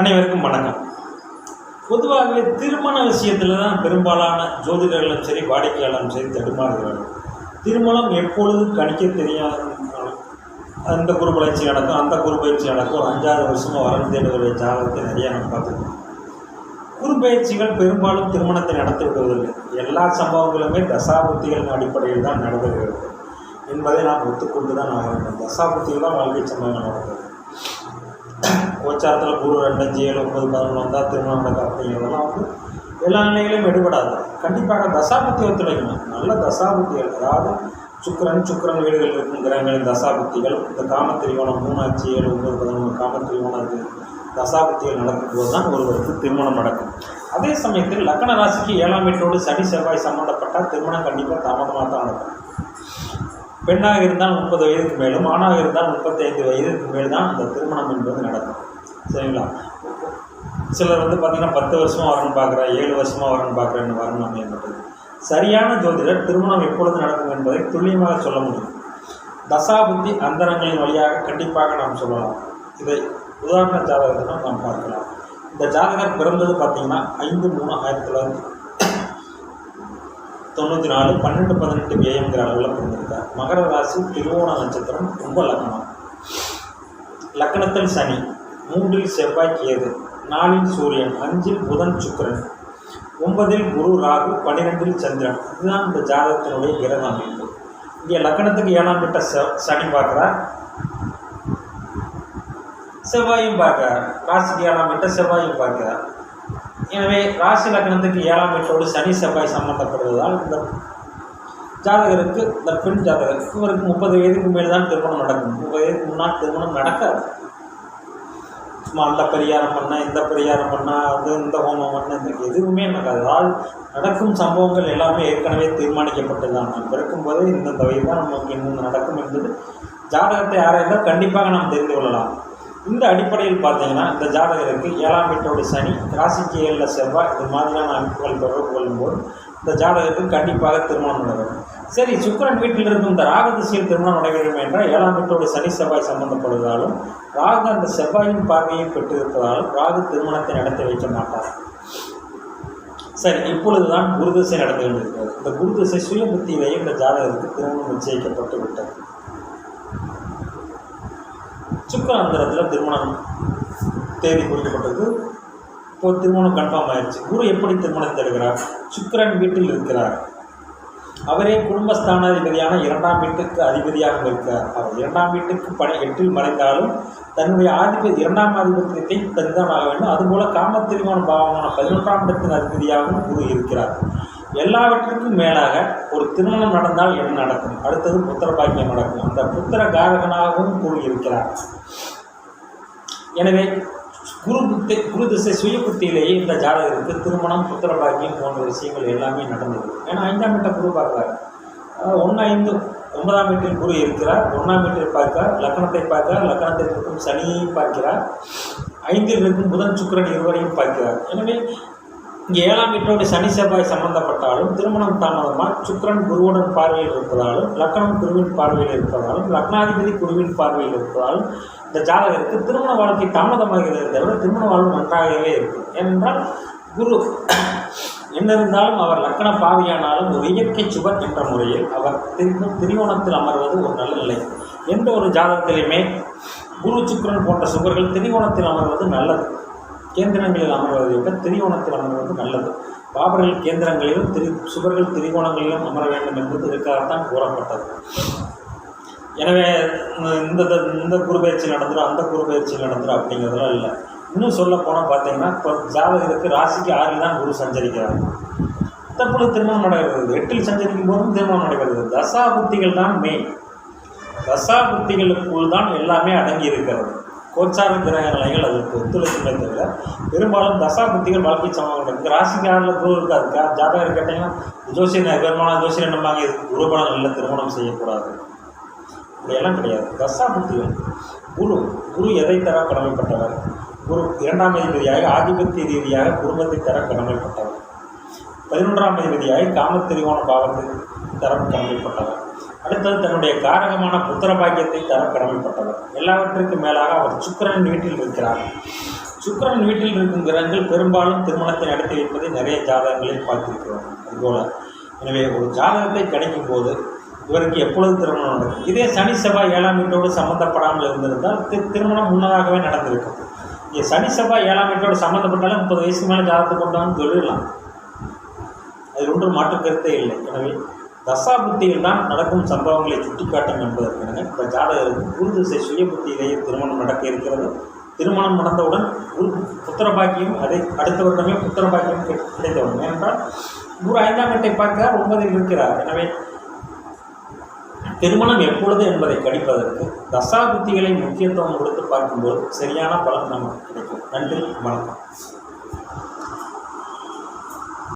அனைவருக்கும் வணக்கம். பொதுவாகவே திருமண விஷயத்தில் தான் பெரும்பாலான ஜோதிடர்களும் சரி வாடிக்கையாளரும் சரி தடுமாறுகிறார்கள். திருமணம் எப்பொழுது கணிக்க தெரியாத அந்த குரு பயிற்சி நடக்கும் அந்த குரு பயிற்சி நடக்கும். ஒரு அஞ்சாறு வருஷமாக வரன் தேடுகிற ஜாதகத்தை நிறைய நம்ம பார்த்துருக்கோம். குரு பயிற்சிகள் பெரும்பாலும் திருமணத்தை நடத்தி விடுவதில்லை எல்லா சம்பவங்களுமே தசாபுத்திகளின் அடிப்படையில் தான் நடந்துகிறது என்பதை நாம் ஒத்துக்கொண்டு தான் ஆக வேண்டும். தசாபுத்திகள் தான் வாழ்க்கை சம்பவங்கள் நடக்கிறது கோச்சாரத்தில் குரு ரெண்டு அஞ்சு ஏழு ஒன்பது பதினொன்று வந்தால் திருமணம் நடக்கும் அப்படிங்கிறதெல்லாம் வந்து எல்லா நிலையிலும் எடுபடாது. கண்டிப்பாக தசாபுத்தி ஒத்துழைக்கணும் நல்ல தசாபுத்திகள். அதாவது சுக்கரன் சுக்கரன் வீடுகள் இருக்கும் கிரகங்களின் தசாபுத்திகள். இந்த காமத்திரிகோணம் மூணு ஏழு ஒன்பது பதினொன்று காமத்திரிகோணம் இருக்குது தசாபுத்திகள் நடக்கும்போது தான் ஒருவருக்கு திருமணம் நடக்கும். அதே சமயத்தில் லக்கண ராசிக்கு ஏழாம் வீட்டோடு சனி செவ்வாய் சம்மந்தப்பட்டால் திருமணம் கண்டிப்பாக தாமதமாக தான் நடக்கும். பெண்ணாக இருந்தால் முப்பது வயதுக்கு மேலும் ஆணாக இருந்தால் முப்பத்தைந்து வயதுக்கு மேல் தான் அந்த திருமணம் என்பது நடக்கும். சரிங்களா சிலர் வந்து பார்த்திங்கன்னா பத்து வருஷமாக வரணும்னு பார்க்குறா ஏழு வருஷமாக வரணும்னு பார்க்குறேன்னு வரணும் அப்படின்றது சரியான ஜோதிடர் திருமணம் எப்பொழுது நடக்கும் என்பதை துல்லியமாக சொல்ல முடியும். தசாபுத்தி அந்தரங்களின் வழியாக கண்டிப்பாக நாம் சொல்லலாம். இதை உதாரண ஜாதகத்திலும் நாம் பார்க்கலாம். இந்த ஜாதகர் பிறந்தது பார்த்திங்கன்னா ஐந்து மூணு ஆயிரத்தி தொள்ளாயிரத்தி தொண்ணூற்றி நாலு பன்னெண்டு பதினெட்டு ஏஎம்ங்கிற அளவில் பிறந்திருக்கார். மகர ராசி திருவோண நட்சத்திரம் ரொம்ப லக்னம் லக்னத்தில் சனி மூன்றில் செவ்வாய் கேது நாலில் சூரியன் அஞ்சில் புதன் சுக்கரன் ஒன்பதில் குரு ராகு பன்னிரெண்டில் சந்திரன். இதுதான் இந்த ஜாதகத்தினுடைய கிரக அமைப்பு இங்கே லக்னத்துக்கு ஏழாம் கிட்ட செ சனி பார்க்குறார். செவ்வாயும் பார்க்கிறார். ராசிக்கு ஏழாம் கிட்ட செவ்வாயும் பார்க்கிறார். எனவே ராசி லக்னத்துக்கு ஏழாம் வீட்டோடு சனி செவ்வாய் சம்பந்தப்படுவதால் இந்த ஜாதகருக்கு இந்த பெண் ஜாதகர் இவருக்கு முப்பது வயதுக்கு மேல் தான் திருமணம் நடக்கும். முப்பது வயதுக்கு முன்னால் திருமணம் நடக்காது. சும்மா அந்த பரிகாரம் பண்ணால் இந்த பரிகாரம் பண்ணால் அது இந்த ஹோமம் பண்ண இந்த எதுவுமே நடக்காது. அதனால் நடக்கும் சம்பவங்கள் எல்லாமே ஏற்கனவே தீர்மானிக்கப்பட்டது தான் நாம் பிறக்கும்போதே இந்தந்த வகை தான் நமக்கு இன்னும் நடக்கும் என்பது ஜாதகத்தை ஆராய்ந்தால் கண்டிப்பாக நாம் தெரிந்து கொள்ளலாம். இந்த அடிப்படையில் பார்த்தீங்கன்னா இந்த ஜாதகருக்கு ஏழாம் வீட்டோட சனி ராசிக்கு ஏழில் செவ்வாய் இது மாதிரியான அமைப்புகள் தொடர்பு கொள்ளும்போது இந்த ஜாதகத்துக்கு கண்டிப்பாக திருமணம் நடக்கும். சரி சுக்கரன் வீட்டில் இருக்கும் இந்த ராகதிசையில் திருமணம் நடைபெறும் என்றால் ஏழாம் வீட்டோடு சனி செவ்வாய் சம்பந்தப்படுவதாலும் ராகு அந்த செவ்வாயின் பார்வையை பெற்றிருப்பதால் ராகு திருமணத்தை நடத்தி வைக்க மாட்டார். சரி இப்பொழுதுதான் குருதிசை நடந்து கொண்டிருக்கிறது. இந்த குருதிசை சுய புத்தியிலேயே இந்த ஜாதகத்துக்கு திருமணம் நிச்சயிக்கப்பட்டு விட்டது. சுக்கராந்திரத்தில் திருமணம் தேதி குறிக்கப்பட்டது. இப்போ திருமணம் கன்ஃபார்ம் ஆயிடுச்சு குரு எப்படி திருமணத்தை எடுக்கிறார் சுக்கிரன் வீட்டில் இருக்கிறார். அவரே குடும்பஸ்தானாதிபதியான இரண்டாம் வீட்டுக்கு அதிபதியாக இருக்கிறார். அவர் இரண்டாம் வீட்டுக்கு பணி எட்டில் மறைந்தாலும் தன்னுடைய ஆதிபதி இரண்டாம் ஆதிபத்தியத்தை தந்தான் ஆக வேண்டும். அதுபோல காமத்திரிமான பாவமான பதினொன்றாம் இடத்தின் அதிபதியாகவும் குரு இருக்கிறார். எல்லாவற்றிற்கும் மேலாக ஒரு திருமணம் நடந்தால் என்ன நடக்கும்? அடுத்தது புத்திர பாக்கியம் நடக்கும். அந்த புத்திர காரகனாகவும் குரு இருக்கிறார். எனவே குரு புத்தி குரு திசை சுய புத்தியிலேயே இந்த ஜாதகருக்கு திருமணம் புத்திர பாக்கியம் போன்ற விஷயங்கள் எல்லாமே நடந்தது. ஏன்னா ஐந்தாம் வீட்டை குரு பார்க்குறாரு. ஒன்று ஐந்து ஒன்பதாம் வீட்டில் குரு இருக்கிறார். ஒன்றாம் வீட்டில் பார்க்கிறார். லக்கணத்தை பார்க்கிறார். லக்கணத்தில் இருக்கும் சனியை பார்க்கிறார். ஐந்தில் இருக்கும் புதன் சுக்கரன் இருவரையும் பார்க்கிறார். எனவே இங்கே ஏழாம் வீட்டோடு சனி செவ்வாய் சம்பந்தப்பட்டாலும் திருமணம் தாமதமாக சுக்கரன் குருவுடன் பார்வையில் இருப்பதாலும் லக்னம் குருவின் பார்வையில் இருப்பதாலும் லக்னாதிபதி குருவின் பார்வையில் இருப்பதாலும் இந்த ஜாதகருக்கு திருமண வாழ்க்கை தாமதமாகிறது தவிர திருமண வாழ்வு நன்றாகவே இருக்கும். ஏனென்றால் குரு என்ன இருந்தாலும் அவர் லக்கண பாவியானாலும் ஒரு இயற்கை சுவர் என்ற முறையில் அவர் திரு திரிகோணத்தில் அமர்வது ஒரு நல்ல நிலை. எந்த ஒரு ஜாதகத்திலையுமே குரு சுக்கரன் போன்ற சுவர்கள் திரிகோணத்தில் அமர்வது நல்லது. கேந்திரங்களில் அமர்வதை விட திரிகோணத்தில் அமர்வது நல்லது. பாபர்கள் கேந்திரங்களிலும் திரி சுவர்கள் திரிகோணங்களிலும் அமர வேண்டும் என்பது இதற்காகத்தான் கூறப்பட்டது. எனவே இந்த இந்த குரு பயிற்சி நடந்துடும் அந்த குரு பயிற்சி நடந்துடும் அப்படிங்கிறதுலாம் இல்லை. இன்னும் சொல்ல போனால் பார்த்தீங்கன்னா இப்போ ஜாதகத்துக்கு ராசிக்கு ஆறில் தான் குரு சஞ்சரிக்கிறார். தற்பொழுது திருமணம் நடைபெறுகிறது. எட்டில் சஞ்சரிக்கும் போதும் திருமணம் நடக்கிறது தசா புத்திகள் தான் மெயின் தசா புத்திகளுக்குள் தான் எல்லாமே அடங்கி இருக்கிறது. கோச்சார கிரக நிலைகள் அதுக்கு ஒத்துழைப்புகளை தவிர பெரும்பாலும் தசா புத்திகள் வாழ்க்கை சமமாக இருக்குது ராசிக்காரில் குரு இருக்காது கா ஜாதகர் கேட்டீங்கன்னா ஜோசியர் பெரும்பாலும் ஜோசியர் நம்பாங்க இது குருபலம் நல்ல திருமணம் செய்யக்கூடாது. இப்படியெல்லாம் கிடையாது. தசா புத்திகள். குரு குரு எதை தர கடமைப்பட்டவர்? குரு இரண்டாம் அதிபதியாக ஆதிபத்திய ரீதியாக குடும்பத்தை தர கடமைப்பட்டவர். பதினொன்றாம் அதிபதியாக காமத்திரிகோண பாவத்தை தர கடமைப்பட்டவர். அடுத்தது தன்னுடைய காரகமான புத்திர பாக்கியத்தை தர கடமைப்பட்டவர். எல்லாவற்றிற்கும் மேலாக அவர் சுக்கிரன் வீட்டில் இருக்கிறார். சுக்கரன் வீட்டில் இருக்கும் கிரகங்கள் பெரும்பாலும் திருமணத்தை நடத்தி வைப்பதை நிறைய ஜாதகங்களில் பார்த்திருக்கிறோம். அதுபோல எனவே ஒரு ஜாதகத்தை கிடைக்கும் போது இவருக்கு எப்பொழுது திருமணம் நடக்கும்? இதே சனி செவ்வாய் ஏழாம் வீட்டோடு சம்மந்தப்படாமல் இருந்திருந்தால் தி- திருமணம் முன்னதாகவே நடந்திருக்கும். இங்கே சனி செவ்வாய் ஏழாம் வீட்டோடு சம்மந்தப்பட்டாலும் முப்பது வயசுக்கு மேலே ஜாதகத்தை கொண்டான்னு சொல்லிடலாம் அதில் ஒன்றும் மாற்று கருத்தே இல்லை. எனவே தசா புத்தியில் தான் நடக்கும் சம்பவங்களை சுட்டிக்காட்டும் என்பதற்கான இந்த ஜாதகருக்கு குரு திசை சுய புத்தியிலேயே திருமணம் நடக்க இருக்கிறது. திருமணம் நடந்தவுடன் குரு புத்திர பாக்கியம் அதை அடுத்த வருடமே புத்திர பாக்கியம் கிடை- கிடைத்தவரும் ஏனென்றால் குரு ஐந்தாம் கட்டை பார்க்கிறார் ஒன்பதில் இருக்கிறார். எனவே திருமணம் எப்பொழுது என்பதை கணிப்பதற்கு தசா புத்திகளை முக்கியத்துவம் கொடுத்து பார்க்கும்போது சரியான பலன் நமக்கு கிடைக்கும். நன்றி வணக்கம்.